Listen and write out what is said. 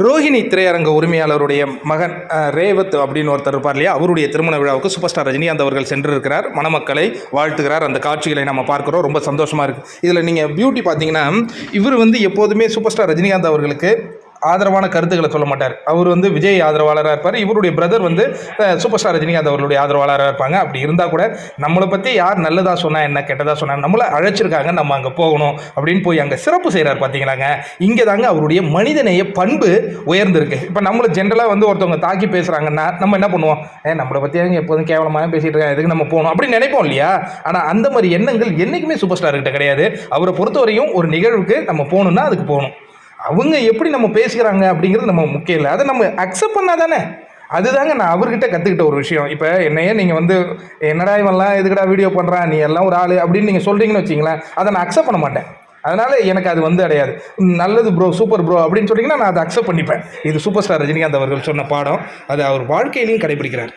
ரோஹிணி திரையரங்க உரிமையாளருடைய மகன் ரேவத் அப்படின்னு ஒருத்தர் இருப்பார் இல்லையா? அவருடைய திருமண விழாவுக்கு சூப்பர் ஸ்டார் ரஜினிகாந்த் அவர்கள் சென்றிருக்கிறார். மணமக்களை வாழ்த்துகிறார். அந்த காட்சிகளை நம்ம பார்க்குறோம். ரொம்ப சந்தோஷமாக இருக்குது இதில் நீங்கள் பியூட்டி பார்த்தீங்கன்னா இவர் வந்து எப்போதுமே சூப்பர் ஸ்டார் ரஜினிகாந்த் அவர்களுக்கு ஆதரவான கருத்துக்களை சொல்ல மாட்டார். அவர் வந்து விஜய் ஆதரவாளராக இருப்பார். இவருடைய பிரதர் வந்து சூப்பர் ஸ்டார் ரஜினிகாந்த் அவர்களுடைய ஆதரவாளராக இருப்பாங்க. அப்படி இருந்தால் கூட நம்மளை பற்றி யார் நல்லதாக சொன்னால் என்ன கெட்டதாக சொன்னால் நம்மளை அழைச்சிருக்காங்க நம்ம அங்கே போகணும் அப்படின்னு போய் அங்கே சிறப்பு செய்கிறார் பார்த்தீங்களாங்க இங்கே தாங்க அவருடைய மனிதநேய பண்பு உயர்ந்திருக்கு. இப்போ நம்மளை ஜென்ரலாக வந்து ஒருத்தவங்க தாக்கி பேசுகிறாங்கன்னா நம்ம என்ன பண்ணுவோம்? ஏ நம்மளை பற்றி அவங்க எப்போதும் கேவலமாக பேசிகிட்டு இருக்காங்க? எதுக்கு நம்ம போகணும்? அப்படின்னு நினைப்போம் இல்லையா? ஆனால் அந்த மாதிரி எண்ணங்கள் என்றைக்குமே சூப்பர் ஸ்டார்கிட்ட கிடையாது. அவரை பொறுத்தவரையும் ஒரு நிகழ்வுக்கு நம்ம போகணுன்னா அதுக்கு போகணும். அவங்க எப்படி நம்ம பேசுகிறாங்க அப்படிங்கிறது நம்ம முக்கியம் இல்லை. அதை நம்ம அக்செப்ட் பண்ணால் தானே அதுதாங்க நான் அவர்கிட்ட கற்றுக்கிட்ட ஒரு விஷயம். இப்போ என்னையே நீங்கள் வந்து என்னடா இவன்லாம் எதுக்கடா வீடியோ பண்ணுறான் நீ எல்லாம் ஒரு ஆள் அப்படின்னு நீங்கள் சொல்கிறீங்கன்னு வச்சிங்களேன் அதை நான் அக்செப்ட் பண்ண மாட்டேன். அதனால் எனக்கு அது வந்து அடையாது. நல்லது ப்ரோ சூப்பர் ப்ரோ அப்படின்னு சொன்னீங்கன்னா நான் அதை அக்செப்ட் பண்ணிப்பேன். இது சூப்பர் ஸ்டார் ரஜினிகாந்த் அவர்கள் சொன்ன பாடம். அது அவர் வாழ்க்கையிலையும் கடைபிடிக்கிறார்